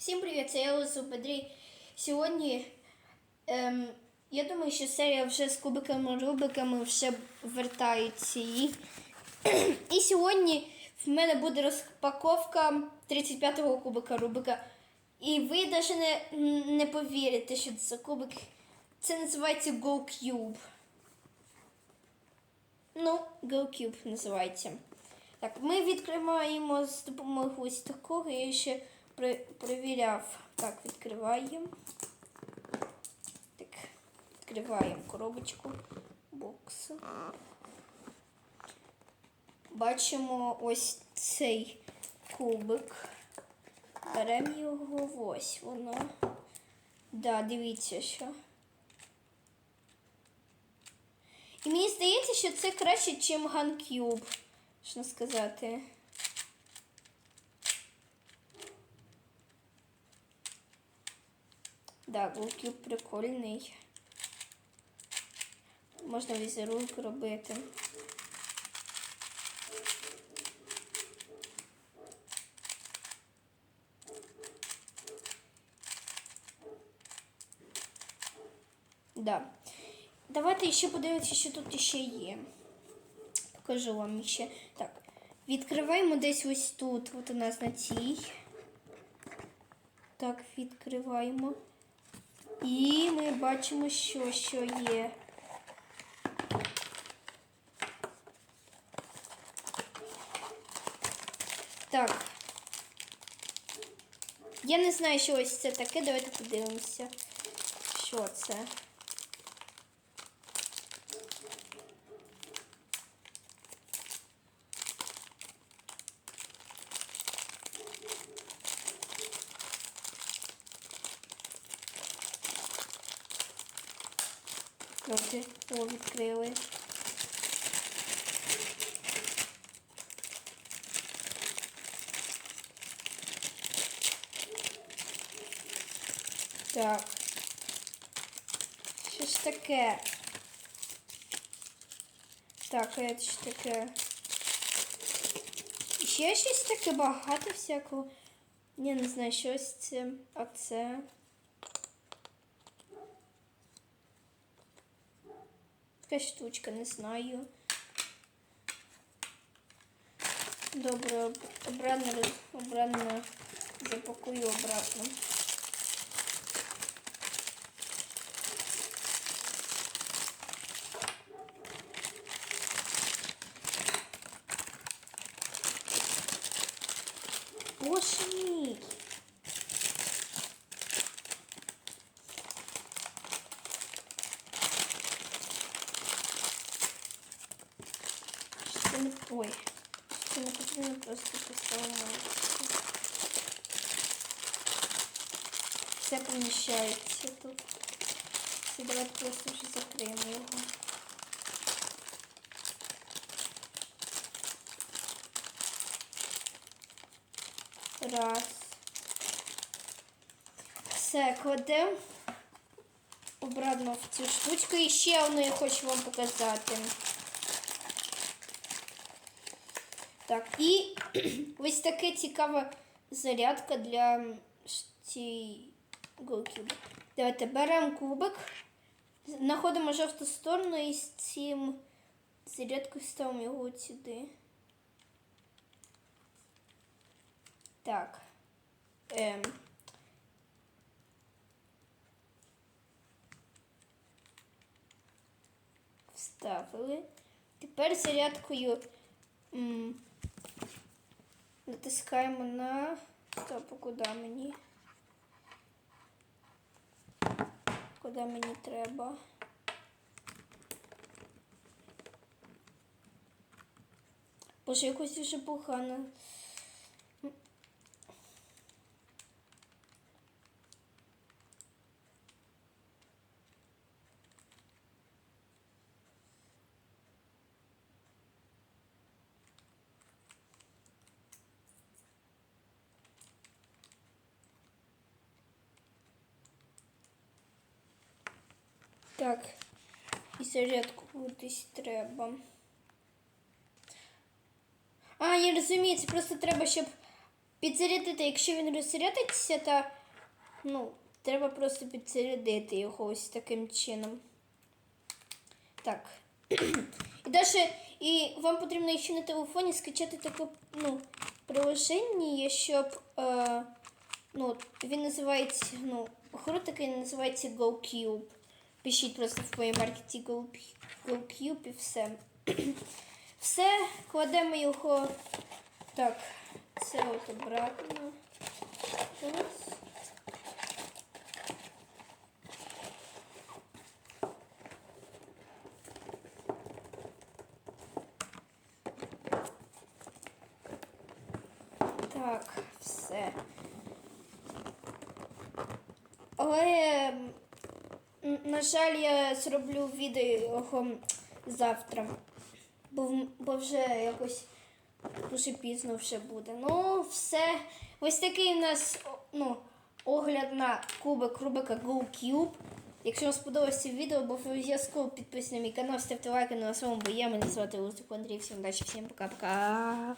Всім привіт, це я Лису Педрій. Сьогодні ем, я думаю, що серія вже з кубиками-рубиками вже вертається. І, і сьогодні в мене буде розпаковка 35-го кубика Рубика. І ви навіть не, не повірите, що це за кубик. Це називається GoCube. Ну, GoCube називається. Так, ми відкриваємо з допомогою ось такого. Я ще при, перевіряв. Так, відкриваємо. Так, відкриваємо коробочку боксу. Бачимо ось цей кубик. Беремо його ось воно. Да, дивіться, що. І мені здається, що це краще, ніж GameCube. Що сказати. Да, GameCube прикольний. Можна візерунок робити. Да. Давайте ще подивимося, що тут ще є. Покажу вам ще. Так, відкриваємо десь ось тут. От у нас на цій. Так, відкриваємо. І ми бачимо, що, що є. Так. Я не знаю, що ось це таке. Давайте подивимося, що це. Трохи о, відкрили. Так. Що ж таке? Так, а це ж таке. Ще щось таке багато всякого. Я не знаю, щось це. А. Така штучка, не знаю. Добре, об- обратно, обратно запакую обратно. Боже мій! Це не ой. Це не потрібно просто поставити. Все поміщається тут. Все, давайте просто вже закриємо його. Раз. Все, кладемо обратно в цю штучку. І ще одну я хочу вам показати. Так, і ось така цікава зарядка для цієї GoCube. Давайте беремо кубик, знаходимо жовту сторону і з цим зарядкою ставимо його сюди. Так. Ем. Вставили. Тепер зарядкою натискаємо на тобто куди мені? Куди мені треба? Боже, якось дуже погано. Так, і зарядку кудись треба. А, я розумію, це просто треба, щоб підзарядити, якщо він розрядиться, то ну, треба просто підзарядити його ось таким чином. Так. І далі, і вам потрібно ще на телефоні скачати таке ну, приложення, щоб е, ну, він називається, ну, гру такий називається GoCube. Пишіть просто в моїй маркеті Go- GoCube і все. Все, кладемо його. Так, це от обратно. Так, все. Але, на жаль, я зроблю відео завтра. Бо, бо вже якось дуже пізно вже буде. Ну, все. Ось такий у нас ну, огляд на кубик Рубика GoCube. Якщо вам сподобалося відео, обов'язково підписуйтесь на мій канал, ставте лайки, ну а з вами я, мене звати Лусик Андрій. Всім удачі, всім пока-пока.